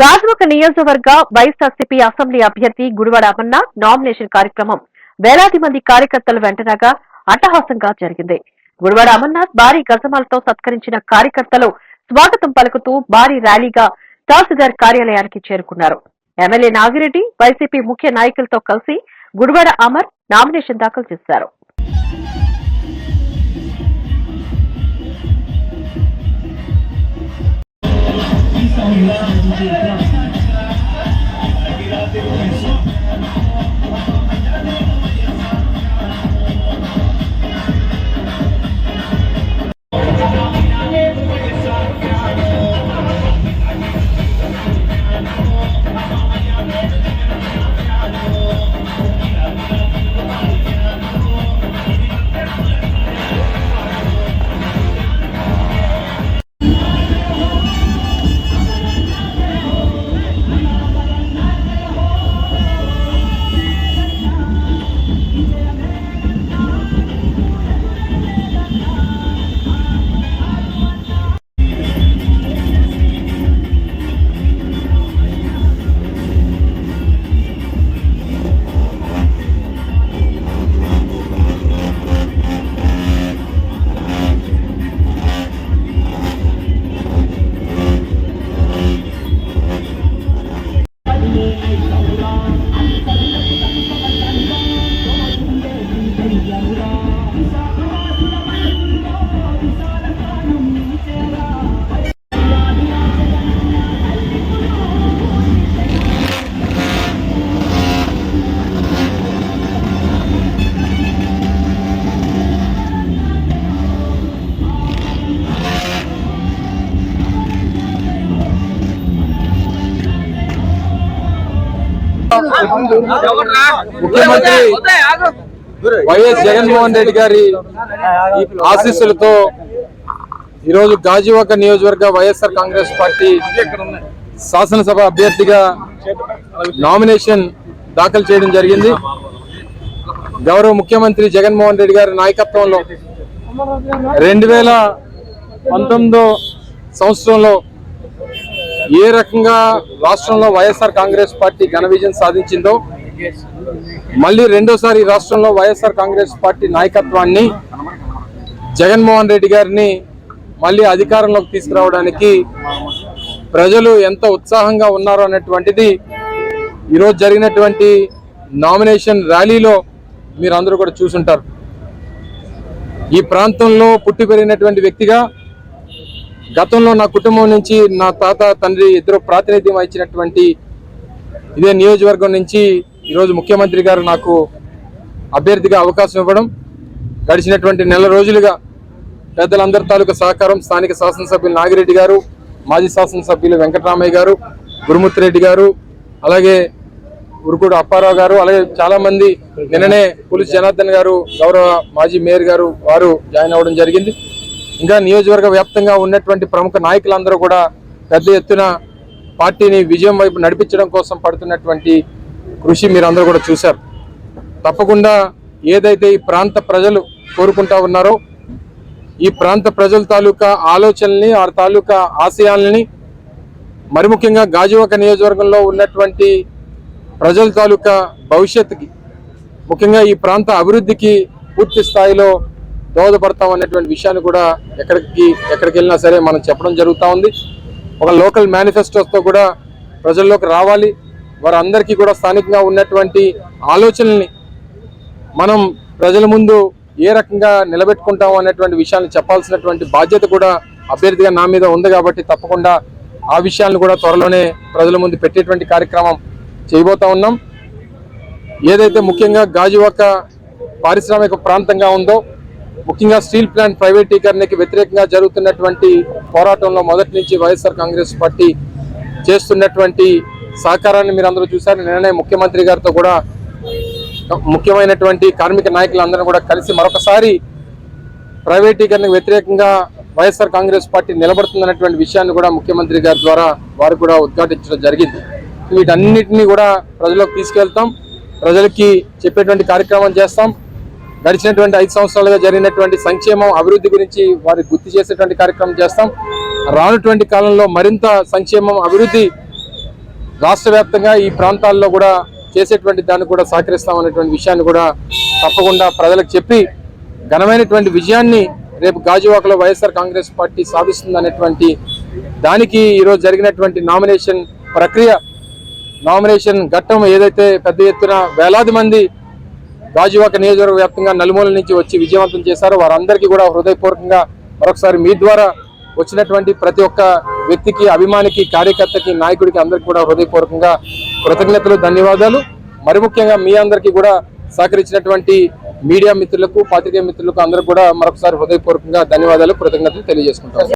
గాజువక నియోజకవర్గ వైఎస్ఆర్సీపీ అసెంబ్లీ అభ్యర్థి గుడివాడ అమర్నాథ్ నామినేషన్ కార్యక్రమం వేలాది మంది కార్యకర్తలు వెంటనగా అట్టహాసంగా జరిగింది. గుడివాడ అమర్నాథ్ భారీ గజమాలతో సత్కరించిన కార్యకర్తలు స్వాగతం పలుకుతూ భారీ ర్యాలీగా తహసీల్దార్ కార్యాలయానికి చేరుకున్నారు. ఎమ్మెల్యే నాగిరెడ్డి వైసీపీ ముఖ్య నాయకులతో కలిసి గుడివాడ అమర్ నామినేషన్ దాఖలు చేశారు. 嗯 Allah ముఖ్యమంత్రి వైఎస్ జగన్మోహన్ రెడ్డి గారి ఆశీస్సులతో ఈరోజు గాజువాక నియోజకవర్గ వైఎస్ఆర్ కాంగ్రెస్ పార్టీ శాసనసభ అభ్యర్థిగా నామినేషన్ దాఖలు చేయడం జరిగింది. గౌరవ ముఖ్యమంత్రి జగన్మోహన్ రెడ్డి గారి నాయకత్వంలో రెండు వేల పంతొమ్మిదో సంవత్సరంలో ఏ రకంగా రాష్ట్రంలో వైఎస్ఆర్ కాంగ్రెస్ పార్టీ ఘన విజయం సాధించిందో మళ్ళీ రెండోసారి ఈ రాష్ట్రంలో వైఎస్ఆర్ కాంగ్రెస్ పార్టీ నాయకత్వాన్ని జగన్మోహన్ రెడ్డి గారిని మళ్ళీ అధికారంలోకి తీసుకురావడానికి ప్రజలు ఎంత ఉత్సాహంగా ఉన్నారో అనేటువంటిది ఈరోజు జరిగినటువంటి నామినేషన్ ర్యాలీలో మీరు అందరూ కూడా చూసుంటారు. ఈ ప్రాంతంలో పుట్టి పెరిగినటువంటి వ్యక్తిగా గతంలో నా కుటుంబం నుంచి నా తాత తండ్రి ఇద్దరు ప్రాతినిధ్యం వహించినటువంటి ఇదే నియోజకవర్గం నుంచి ఈరోజు ముఖ్యమంత్రి గారు నాకు అభ్యర్థిగా అవకాశం ఇవ్వడం గడిచినటువంటి నెల రోజులుగా పెద్దలందరి తాలూకా సహకారం స్థానిక శాసనసభ్యులు నాగిరెడ్డి గారు మాజీ శాసనసభ్యులు వెంకటరామయ్య గారు గురుమూర్తిరెడ్డి గారు అలాగే ఉరుకుడు అప్పారావు గారు అలాగే చాలామంది నిన్ననే పులిస్ జనార్దన్ గారు గౌరవ మాజీ మేయర్ గారు వారు జాయిన్ అవ్వడం జరిగింది. ఇంకా నియోజకవర్గ వ్యాప్తంగా ఉన్నటువంటి ప్రముఖ నాయకులందరూ కూడా పెద్ద ఎత్తున పార్టీని విజయం వైపు నడిపించడం కోసం పడుతున్నటువంటి కృషి మీరందరూ కూడా చూశారు. తప్పకుండా ఏదైతే ఈ ప్రాంత ప్రజలు కోరుకుంటా ఉన్నారో ఈ ప్రాంత ప్రజల తాలూకా ఆలోచనల్ని ఆ తాలూకా ఆశయాలని మరి ముఖ్యంగా గాజువాక నియోజకవర్గంలో ఉన్నటువంటి ప్రజల తాలూకా భవిష్యత్తుకి ముఖ్యంగా ఈ ప్రాంత అభివృద్ధికి పూర్తి స్థాయిలో దోహదపడతాం అనేటువంటి విషయాన్ని కూడా ఎక్కడికి ఎక్కడికి వెళ్ళినా సరే మనం చెప్పడం జరుగుతూ ఉంది. ఒక లోకల్ మేనిఫెస్టోస్తో కూడా ప్రజల్లోకి రావాలి. వారందరికీ కూడా స్థానికంగా ఉన్నటువంటి ఆలోచనల్ని మనం ప్రజల ముందు ఏ రకంగా నిలబెట్టుకుంటాం అనేటువంటి విషయాన్ని చెప్పాల్సినటువంటి బాధ్యత కూడా అభ్యర్థిగా నా మీద ఉంది కాబట్టి తప్పకుండా ఆ విషయాలను కూడా త్వరలోనే ప్రజల ముందు పెట్టేటువంటి కార్యక్రమం చేయబోతా ఉన్నాం. ఏదైతే ముఖ్యంగా గాజువాక పారిశ్రామిక ప్రాంతంగా ఉందో ముఖ్యంగా స్టీల్ ప్లాంట్ ప్రైవేటీకరణకి వ్యతిరేకంగా జరుగుతున్నటువంటి పోరాటంలో మొదటి నుంచి వైఎస్ఆర్ కాంగ్రెస్ పార్టీ చేస్తున్నటువంటి సహకారాన్ని మీరు అందరూ చూశారు. నిన్ననే ముఖ్యమంత్రి గారితో కూడా ముఖ్యమైనటువంటి కార్మిక నాయకులందరూ కూడా కలిసి మరొకసారి ప్రైవేటీకరణకు వ్యతిరేకంగా వైఎస్ఆర్ కాంగ్రెస్ పార్టీ నిలబడుతుందన్నటువంటి విషయాన్ని కూడా ముఖ్యమంత్రి గారి ద్వారా వారు కూడా ఉద్ఘాటించడం జరిగింది. వీటన్నిటినీ కూడా ప్రజలకు తీసుకెళ్తాం. ప్రజలకి చెప్పేటువంటి కార్యక్రమం చేస్తాం. గడిచినటువంటి ఐదు సంవత్సరాలుగా జరిగినటువంటి సంక్షేమం అభివృద్ధి గురించి వారికి గుర్తు చేసేటువంటి కార్యక్రమం చేస్తాం. రానుటువంటి కాలంలో మరింత సంక్షేమం అభివృద్ధి రాష్ట్ర వ్యాప్తంగా ఈ ప్రాంతాల్లో కూడా చేసేటువంటి దాన్ని కూడా సహకరిస్తామనేటువంటి విషయాన్ని కూడా తప్పకుండా ప్రజలకు చెప్పి ఘనమైనటువంటి విజయాన్ని రేపు గాజువాకలో వైఎస్ఆర్ కాంగ్రెస్ పార్టీ సాధిస్తుందనేటువంటి దానికి ఈరోజు జరిగినటువంటి నామినేషన్ ప్రక్రియ నామినేషన్ ఘట్టం ఏదైతే పెద్ద ఎత్తున వేలాది మంది గాజువాక నియోజకవర్గ వ్యాప్తంగా నలుమూల నుంచి వచ్చి విజయవంతం చేశారు. వారందరికీ కూడా హృదయపూర్వకంగా మరొకసారి మీ ద్వారా వచ్చినటువంటి ప్రతి ఒక్క వ్యక్తికి అభిమానికి కార్యకర్తకి నాయకుడికి అందరికీ కూడా హృదయపూర్వకంగా కృతజ్ఞతలు ధన్యవాదాలు. మరి ముఖ్యంగా మీ అందరికీ కూడా సహకరించినటువంటి మీడియా మిత్రులకు పాత్రికేయ మిత్రులకు అందరూ కూడా మరొకసారి హృదయపూర్వకంగా ధన్యవాదాలు కృతజ్ఞతలు తెలియజేసుకుంటాం.